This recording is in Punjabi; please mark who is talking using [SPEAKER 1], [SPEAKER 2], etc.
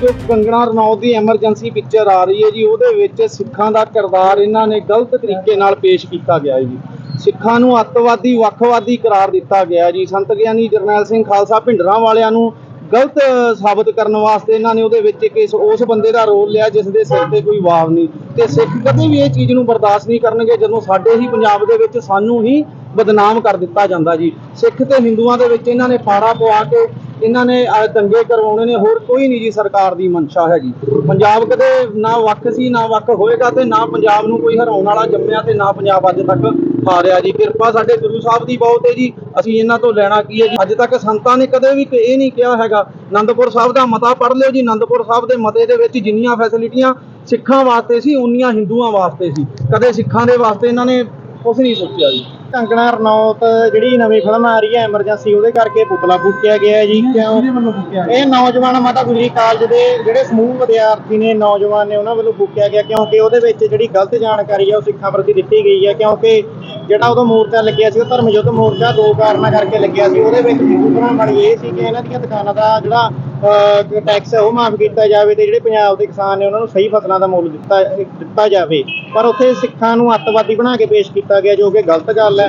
[SPEAKER 1] ਜੋ ਕੰਗਣਾ ਰਣੌਤ ਦੀ ਐਮਰਜੈਂਸੀ ਪਿਕਚਰ ਆ ਰਹੀ ਹੈ ਜੀ। ਉਹਦੇ ਵਿੱਚ ਸਿੱਖਾਂ ਦਾ ਕਿਰਦਾਰ ਇਹਨਾਂ ਨੇ ਗਲਤ ਤਰੀਕੇ ਨਾਲ ਪੇਸ਼ ਕੀਤਾ ਗਿਆ ਹੈ ਜੀ। ਸਿੱਖਾਂ ਨੂੰ ਅੱਤਵਾਦੀ, ਵੱਖਵਾਦੀ ਕਰਾਰ ਦਿੱਤਾ ਗਿਆ ਜੀ। ਸੰਤ ਗਿਆਨੀ ਜਰਨੈਲ ਸਿੰਘ ਖਾਲਸਾ ਭਿੰਡਰਾਂ ਵਾਲਿਆਂ ਨੂੰ ਗਲਤ ਸਾਬਤ ਕਰਨ ਵਾਸਤੇ ਇਹਨਾਂ ਨੇ ਉਹਦੇ ਵਿੱਚ ਕਿਸ ਉਸ ਬੰਦੇ ਦਾ ਰੋਲ ਲਿਆ ਜਿਸ ਦੇ ਸਿਰ ਤੇ ਕੋਈ ਵਾਵ ਨਹੀਂ। ਤੇ ਸਿੱਖ ਕਦੇ ਵੀ ਇਹ ਚੀਜ਼ ਨੂੰ ਬਰਦਾਸ਼ਤ ਨਹੀਂ ਕਰਨਗੇ ਜਦੋਂ ਸਾਡੇ ਹੀ ਪੰਜਾਬ ਦੇ ਵਿੱਚ ਸਾਨੂੰ ਹੀ ਬਦਨਾਮ ਕਰ ਦਿੱਤਾ ਜਾਂਦਾ ਜੀ। ਸਿੱਖ ਤੇ ਹਿੰਦੂਆਂ ਦੇ ਵਿੱਚ ਇਹਨਾਂ ਨੇ ਪਾੜਾ ਪਵਾ ਕੇ ਇਹਨਾਂ ਨੇ ਦੰਗੇ ਕਰਵਾਉਣੇ ਨੇ, ਹੋਰ ਕੋਈ ਨਹੀਂ ਜੀ ਸਰਕਾਰ ਦੀ ਮਨਸ਼ਾ ਜੀ। ਪੰਜਾਬ ਕਦੇ ਨਾ ਵੱਖ ਸੀ, ਨਾ ਵੱਖ ਹੋਏਗਾ ਤੇ ਨਾ ਪੰਜਾਬ ਨੂੰ ਕੋਈ ਹਰਾਉਣ ਵਾਲਾ ਜੰਮਿਆ ਤੇ ਨਾ ਪੰਜਾਬ ਅੱਜ ਤੱਕ ਹਾਰਿਆ ਜੀ। ਕਿਰਪਾ ਸਾਡੇ ਗੁਰੂ ਸਾਹਿਬ ਦੀ ਬਹੁਤ ਹੈ ਜੀ। ਅਸੀਂ ਇਹਨਾਂ ਤੋਂ ਲੈਣਾ ਕੀ ਹੈ ਜੀ? ਅੱਜ ਤੱਕ ਸੰਤਾਂ ਨੇ ਕਦੇ ਵੀ ਇਹ ਨਹੀਂ ਕਿਹਾ ਹੈਗਾ। ਆਨੰਦਪੁਰ ਸਾਹਿਬ ਦਾ ਮਤਾ ਪੜ੍ਹ ਲਿਓ ਜੀ। ਆਨੰਦਪੁਰ ਸਾਹਿਬ ਦੇ ਮਤੇ ਦੇ ਵਿੱਚ ਜਿੰਨੀਆਂ ਫੈਸਿਲਿਟੀਆਂ ਸਿੱਖਾਂ ਵਾਸਤੇ ਸੀ, ਉਨੀਆਂ ਹਿੰਦੂਆਂ ਵਾਸਤੇ ਸੀ। ਕਦੇ ਸਿੱਖਾਂ ਦੇ ਵਾਸਤੇ ਇਹਨਾਂ ਨੇ ਕੁਝ ਨਹੀਂ ਸੋਚਿਆ ਜੀ।
[SPEAKER 2] ਕੰਗਣਾ ਰਣੌਤ ਜਿਹੜੀ ਨਵੀਂ ਫਿਲਮ ਆ ਰਹੀ ਹੈ ਐਮਰਜੈਂਸੀ ਉਹਦੇ ਕਰਕੇ ਪੁਤਲਾ ਫੂਕਿਆ ਗਿਆ ਜੀ। ਕਿਉਂ? ਇਹ ਨੌਜਵਾਨ ਮਾਤਾ ਗੁਜਰੀ ਕਾਲਜ ਦੇ ਜਿਹੜੇ ਸਮੂਹ ਵਿਦਿਆਰਥੀ ਨੇ ਨੌਜਵਾਨ ਨੇ ਉਹਨਾਂ ਵੱਲੋਂ ਫੂਕਿਆ ਗਿਆ ਕਿਉਂਕਿ ਉਹਦੇ ਵਿੱਚ ਜਿਹੜੀ ਗਲਤ ਜਾਣਕਾਰੀ ਹੈ ਉਹ ਸਿੱਖਾਂ ਪ੍ਰਤੀ ਦਿੱਤੀ ਗਈ ਹੈ ਕਿਉਂਕਿ ਜਿਹੜਾ ਉਦੋਂ ਮੋਰਚਾ ਲੱਗਿਆ ਸੀ ਉਹ ਧਰਮ ਯੁੱਧ ਮੋਰਚਾ ਦੋ ਕਾਰਨਾਂ ਕਰਕੇ ਲੱਗਿਆ ਸੀ। ਉਹਦੇ ਵਿੱਚ ਭਰਾਵਾਂ ਵਾਲੀ ਇਹ ਸੀ ਕਿ ਇਹਨਾਂ ਦੀਆਂ ਦੁਕਾਨਾਂ ਦਾ ਜਿਹੜਾ ਟੈਕਸ ਹੈ, ਉਹ ਮਾਫ ਕੀਤਾ ਜਾਵੇ ਤੇ ਜਿਹੜੇ ਪੰਜਾਬ ਦੇ ਕਿਸਾਨ ਨੇ, ਉਹਨਾਂ ਨੂੰ ਸਹੀ ਫਸਲਾਂ ਦਾ ਮੁੱਲ ਦਿੱਤਾ ਦਿੱਤਾ ਜਾਵੇ। ਪਰ ਉੱਥੇ ਸਿੱਖਾਂ ਨੂੰ ਅੱਤਵਾਦੀ ਬਣਾ ਕੇ ਪੇਸ਼ ਕੀਤਾ ਗਿਆ, ਜੋ ਕਿ ਗਲਤ ਗੱਲ ਹੈ।